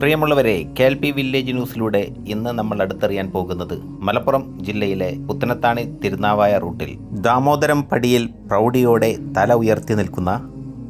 പ്രിയമുള്ളവരെ K L P village ന്യൂസിലൂടെ ഇന്ന് നമ്മൾ അടുത്തറിയാൻ പോകുന്നത് മലപ്പുറം ജില്ലയിലെ പുത്തനത്താണി തിരുനാവായ റൂട്ടിൽ ദാമോദരം പടിയിൽ പ്രൗഢിയോടെ തല ഉയർത്തി നിൽക്കുന്ന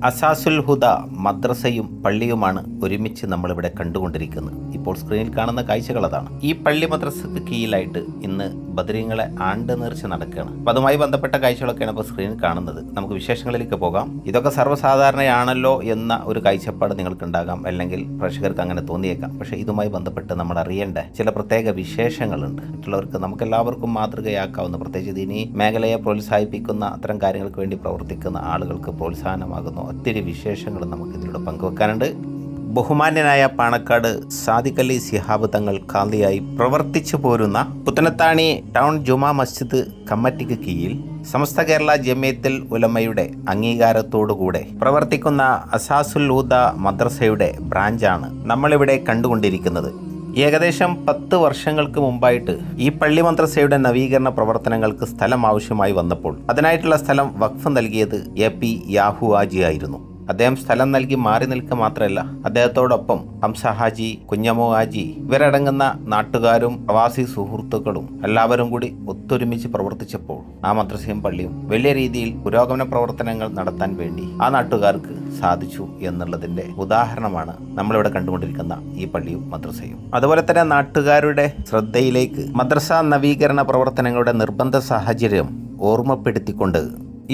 അസാസുൽ ഹുദ മദ്രസയും പള്ളിയുമാണ് ഒരുമിച്ച് നമ്മളിവിടെ കണ്ടുകൊണ്ടിരിക്കുന്നത്. ഇപ്പോൾ സ്ക്രീനിൽ കാണുന്ന കാഴ്ചകൾ അതാണ്. ഈ പള്ളി മദ്രസക്ക് കീഴിലായിട്ട് ഇന്ന് ബദരീങ്ങളെ ആണ്ട് നേർച്ച നടക്കുകയാണ്. അപ്പോൾ അതുമായി ബന്ധപ്പെട്ട കാഴ്ചകളൊക്കെയാണ് ഇപ്പോൾ സ്ക്രീനിൽ കാണുന്നത്. നമുക്ക് വിശേഷങ്ങളിലേക്ക് പോകാം. ഇതൊക്കെ സർവസാധാരണയാണല്ലോ എന്ന ഒരു കാഴ്ചപ്പാട് നിങ്ങൾക്കുണ്ടാകാം. അല്ലെങ്കിൽ പ്രേക്ഷകർക്ക് അങ്ങനെ തോന്നിയേക്കാം. പക്ഷേ ഇതുമായി ബന്ധപ്പെട്ട് നമ്മൾ അറിയേണ്ട ചില പ്രത്യേക വിശേഷങ്ങളുണ്ട്. മറ്റുള്ളവർക്ക് നമുക്കെല്ലാവർക്കും മാതൃകയാക്കാവുന്ന പ്രത്യേകിച്ച് ഇനി മേഖലയെ പ്രോത്സാഹിപ്പിക്കുന്ന അത്തരം കാര്യങ്ങൾക്ക് വേണ്ടി പ്രവർത്തിക്കുന്ന ആളുകൾക്ക് പ്രോത്സാഹനമാകുന്ന ഒത്തിരി വിശേഷങ്ങൾ നമുക്ക് ഇതിലൂടെ പങ്കുവെക്കാനുണ്ട്. ബഹുമാന്യനായ പാണക്കാട് സാദിഖലി സിഹാബ് തങ്ങൾ കാന്തിയായി പ്രവർത്തിച്ചു പോരുന്ന പുത്തനത്താണി ടൗൺ ജുമാ മസ്ജിദ് കമ്മിറ്റിക്ക് കീഴിൽ സമസ്ത കേരള ജമിയത്തുൽ ഉലമയുടെ അംഗീകാരത്തോടുകൂടെ പ്രവർത്തിക്കുന്ന അസാസുൽ ഊദ മദ്രസയുടെ ബ്രാഞ്ചാണ് നമ്മളിവിടെ കണ്ടുകൊണ്ടിരിക്കുന്നത്. ഏകദേശം പത്ത് വർഷങ്ങൾക്ക് മുമ്പായിട്ട് ഈ പള്ളി മദ്രസയുടെ നവീകരണ പ്രവർത്തനങ്ങൾക്ക് സ്ഥലം ആവശ്യമായി വന്നപ്പോൾ അതിനായിട്ടുള്ള സ്ഥലം വഖഫ് നൽകിയത് എ പി യാഹു ആജി ആയിരുന്നു. അദ്ദേഹം സ്ഥലം നൽകി മാറി നിൽക്കുക മാത്രമല്ല അദ്ദേഹത്തോടൊപ്പം ഹംസഹാജി കുഞ്ഞമോ ഹാജി ഇവരടങ്ങുന്ന നാട്ടുകാരും പ്രവാസി സുഹൃത്തുക്കളും എല്ലാവരും കൂടി ഒത്തൊരുമിച്ച് പ്രവർത്തിച്ചപ്പോൾ ആ മദ്രസയും പള്ളിയും വലിയ രീതിയിൽ പുരോഗമന പ്രവർത്തനങ്ങൾ നടത്താൻ വേണ്ടി ആ നാട്ടുകാർക്ക് സാധിച്ചു എന്നുള്ളതിന്റെ ഉദാഹരണമാണ് നമ്മളിവിടെ കണ്ടുകൊണ്ടിരിക്കുന്ന ഈ പള്ളിയും മദ്രസയും. അതുപോലെ തന്നെ നാട്ടുകാരുടെ ശ്രദ്ധയിലേക്ക് മദ്രസ നവീകരണ പ്രവർത്തനങ്ങളുടെ നിർബന്ധ സാഹചര്യം ഓർമ്മപ്പെടുത്തിക്കൊണ്ട്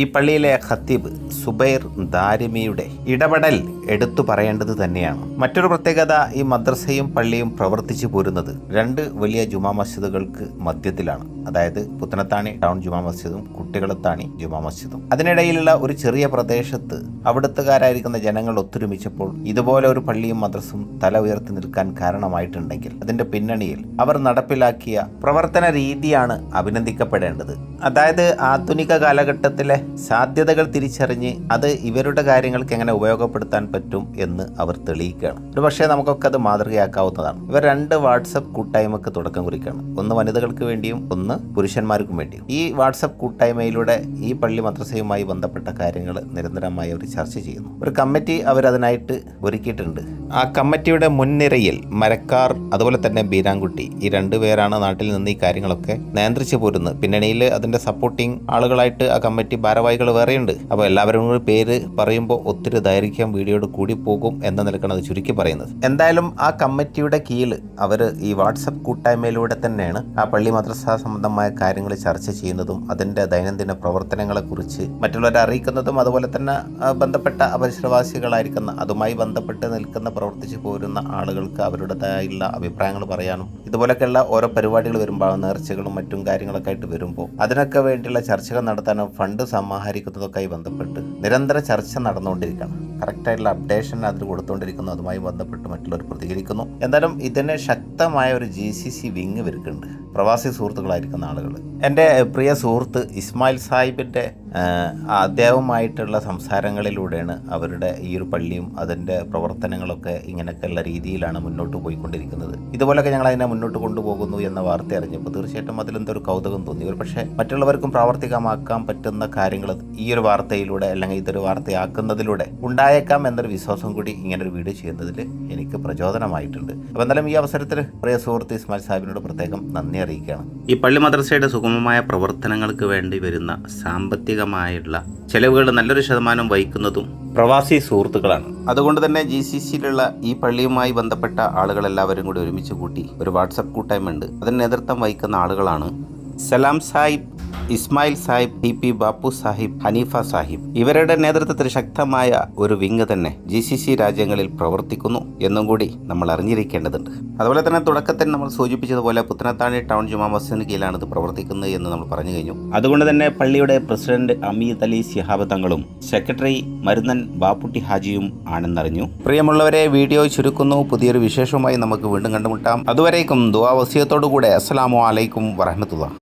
ഈ പള്ളിയിലെ ഖത്തീബ് സുബൈർ ദാരിമിയുടെ ഇടപെടൽ എടുത്തു പറയേണ്ടത് തന്നെയാണ്. മറ്റൊരു പ്രത്യേകത ഈ മദ്രസയും പള്ളിയും പ്രവർത്തിച്ചു പോരുന്നത് രണ്ട് വലിയ ജുമാ മസ്ജിദുകൾക്ക് മധ്യത്തിലാണ്. അതായത് പുത്തനത്താണി ടൗൺ ജുമാ മസ്ജിദും കുട്ടികളത്താണി ജുമാ മസ്ജിദും. അതിനിടയിലുള്ള ഒരു ചെറിയ പ്രദേശത്ത് അവിടുത്തുകാരായിരിക്കുന്ന ജനങ്ങൾ ഒത്തൊരുമിച്ചപ്പോൾ ഇതുപോലെ ഒരു പള്ളിയും മദ്രസും തല ഉയർത്തി നിൽക്കാൻ കാരണമായിട്ടുണ്ടെങ്കിൽ അതിന്റെ പിന്നണിയിൽ അവർ നടപ്പിലാക്കിയ പ്രവർത്തന രീതിയാണ് അഭിനന്ദിക്കപ്പെടേണ്ടത്. അതായത് ആധുനിക കാലഘട്ടത്തിലെ സാധ്യതകൾ തിരിച്ചറിഞ്ഞ് അത് ഇവരുടെ കാര്യങ്ങൾക്ക് എങ്ങനെ ഉപയോഗപ്പെടുത്താൻ പറ്റും എന്ന് അവർ തെളിയിക്കുകയാണ്. ഒരു പക്ഷേ നമുക്കൊക്കെ അത് മാതൃകയാക്കാവുന്നതാണ്. ഇവർ രണ്ട് വാട്സപ്പ് കൂട്ടായ്മക്ക് തുടക്കം കുറിക്കുകയാണ്. ഒന്ന് വനിതകൾക്ക് വേണ്ടിയും ഒന്ന് പുരുഷന്മാർക്കും വേണ്ടിയും. ഈ വാട്സപ്പ് കൂട്ടായ്മയിലൂടെ ഈ പള്ളി മദ്രസയുമായി ബന്ധപ്പെട്ട കാര്യങ്ങൾ നിരന്തരമായി അവർ ചർച്ച ചെയ്യുന്നു. ഒരു കമ്മിറ്റി അവരതിനായിട്ട് ഒരുക്കിയിട്ടുണ്ട്. ആ കമ്മിറ്റിയുടെ മുൻനിരയിൽ മരക്കാർ അതുപോലെ തന്നെ ബീരാൻകുട്ടി ഈ രണ്ടുപേരാണ് നാട്ടിൽ നിന്ന് ഈ കാര്യങ്ങളൊക്കെ നിയന്ത്രിച്ചു പോരുന്നത്. പിന്നണിയിൽ അതിന്റെ സപ്പോർട്ടിംഗ് ആളുകളായിട്ട് ആ കമ്മിറ്റി ഭാരവാഹികൾ വേറെയുണ്ട്. അപ്പോൾ എല്ലാവരും കൂടി പേര് പറയുമ്പോൾ ഒത്തിരി ദൈർഘ്യം വീഡിയോയുടെ കൂടി പോകും എന്ന നിലക്കാണ് അത് ചുരുക്കി പറയുന്നത്. എന്തായാലും ആ കമ്മിറ്റിയുടെ കീഴിൽ അവർ ഈ വാട്സപ്പ് കൂട്ടായ്മയിലൂടെ തന്നെയാണ് ആ പള്ളി മദ്രസ സംബന്ധമായ കാര്യങ്ങൾ ചർച്ച ചെയ്യുന്നതും അതിന്റെ ദൈനംദിന പ്രവർത്തനങ്ങളെക്കുറിച്ച് മറ്റുള്ളവരെ അറിയിക്കുന്നതും അതുപോലെ തന്നെ ബന്ധപ്പെട്ട അപരിശ്രവാസികളായിരിക്കുന്ന അതുമായി ബന്ധപ്പെട്ട് നിൽക്കുന്ന പ്രവർത്തിച്ചു പോരുന്ന ആളുകൾക്ക് അവരുടേതായുള്ള അഭിപ്രായങ്ങൾ പറയാനും ഇതുപോലൊക്കെയുള്ള ഓരോ പരിപാടികൾ വരുമ്പോൾ നേർച്ചകളും മറ്റും കാര്യങ്ങളൊക്കെ ആയിട്ട് വരുമ്പോൾ അതിനൊക്കെ വേണ്ടിയുള്ള ചർച്ചകൾ നടത്താനും ഫണ്ട് സമാഹരിക്കുന്നതൊക്കെയായി ബന്ധപ്പെട്ട് നിരന്തര ചർച്ച നടന്നുകൊണ്ടിരിക്കുകയാണ് കറക്റ്റായിട്ടുള്ള അപ്ഡേഷൻ അതിൽ കൊടുത്തുകൊണ്ടിരിക്കുന്നു അതുമായി ബന്ധപ്പെട്ട് മറ്റുള്ളവർ പ്രതികരിക്കുന്നു. എന്തായാലും ഇതിന് ശക്തമായ ഒരു ജി സി സി വിങ് ഇവർക്കുണ്ട് പ്രവാസി സുഹൃത്തുക്കളായിരിക്കുന്ന ആളുകൾ. എന്റെ പ്രിയ സുഹൃത്ത് ഇസ്മായിൽ സാഹിബിന്റെ അദ്ദേഹവുമായിട്ടുള്ള സംസാരങ്ങളിലൂടെയാണ് അവരുടെ ഈ ഒരു പള്ളിയും അതിന്റെ പ്രവർത്തനങ്ങളൊക്കെ ഇങ്ങനെയൊക്കെയുള്ള രീതിയിലാണ് മുന്നോട്ട് പോയിക്കൊണ്ടിരിക്കുന്നത്. ഇതുപോലൊക്കെ ഞങ്ങൾ അതിനെ മുന്നോട്ട് കൊണ്ടുപോകുന്നു എന്ന വാർത്ത അറിഞ്ഞപ്പോൾ തീർച്ചയായിട്ടും അതിലെന്തൊരു കൗതുകം തോന്നി. ഒരു പക്ഷേ മറ്റുള്ളവർക്കും പ്രാവർത്തികമാക്കാൻ പറ്റുന്ന കാര്യങ്ങൾ ഈ ഒരു വാർത്തയിലൂടെ അല്ലെങ്കിൽ ഇതൊരു വാർത്തയാക്കുന്നതിലൂടെ ഉണ്ടായേക്കാം എന്നൊരു വിശ്വാസം കൂടി ഇങ്ങനെ ഒരു വീഡിയോ ചെയ്യുന്നതിൽ എനിക്ക് പ്രചോദനമായിട്ടുണ്ട്. അപ്പോൾ എന്തായാലും ഈ അവസരത്തിൽ പ്രിയ സുഹൃത്ത് ഇസ്മാൽ സാഹിബിനോട് പ്രത്യേകം നന്ദി അറിയിക്കുകയാണ്. ഈ പള്ളി മദ്രസയുടെ സുഗമമായ പ്രവർത്തനങ്ങൾക്ക് വേണ്ടി വരുന്ന സാമ്പത്തികമായുള്ള ചെലവുകൾ നല്ലൊരു ശതമാനം വഹിക്കുന്നതും പ്രവാസി സുഹൃത്തുക്കളാണ്. അതുകൊണ്ട് തന്നെ ജി സി സിയിലുള്ള ഈ പള്ളിയുമായി ബന്ധപ്പെട്ട ആളുകളെല്ലാവരും കൂടി ഒരുമിച്ച് കൂട്ടി ഒരു വാട്സപ്പ് കൂട്ടായ്മ ഉണ്ട് അതിന് നേതൃത്വം വഹിക്കുന്ന ആളുകളാണ്. Salam Sahib Ismail Sahib T P Bapu Sahib Hanifa Sahib. ഇവരുടെ നേതൃത്വത്തിൽ ശക്തമായ ഒരു വിങ് തന്നെ ജി സി സി രാജ്യങ്ങളിൽ പ്രവർത്തിക്കുന്നു എന്നും കൂടി നമ്മൾ അറിഞ്ഞിരിക്കേണ്ടതുണ്ട്. അതുപോലെ തന്നെ തുടക്കത്തിൽ നമ്മൾ സൂചിപ്പിച്ചതുപോലെ പുത്തനത്താണി ടൗൺ ജുമാ മസ്ജിദിന് കീഴിലാണ് ഇത് പ്രവർത്തിക്കുന്നത് എന്ന് നമ്മൾ പറഞ്ഞു കഴിഞ്ഞു. അതുകൊണ്ട് തന്നെ പള്ളിയുടെ പ്രസിഡന്റ് അമീദ് അലി സിഹാബ് തങ്ങളും സെക്രട്ടറി മരുന്നൻ ബാപ്പുട്ടി ഹാജിയും ആണെന്നറിഞ്ഞു. പ്രിയമുള്ളവരെ വീഡിയോ ചുരുക്കുന്നു. പുതിയൊരു വിശേഷവുമായി നമുക്ക് വീണ്ടും കണ്ടുമുട്ടാം. അതുവരേക്കും ദുവാ വസിയത്തോടു കൂടെ അസ്സലാമു അലൈക്കും വറഹമത്തുള്ള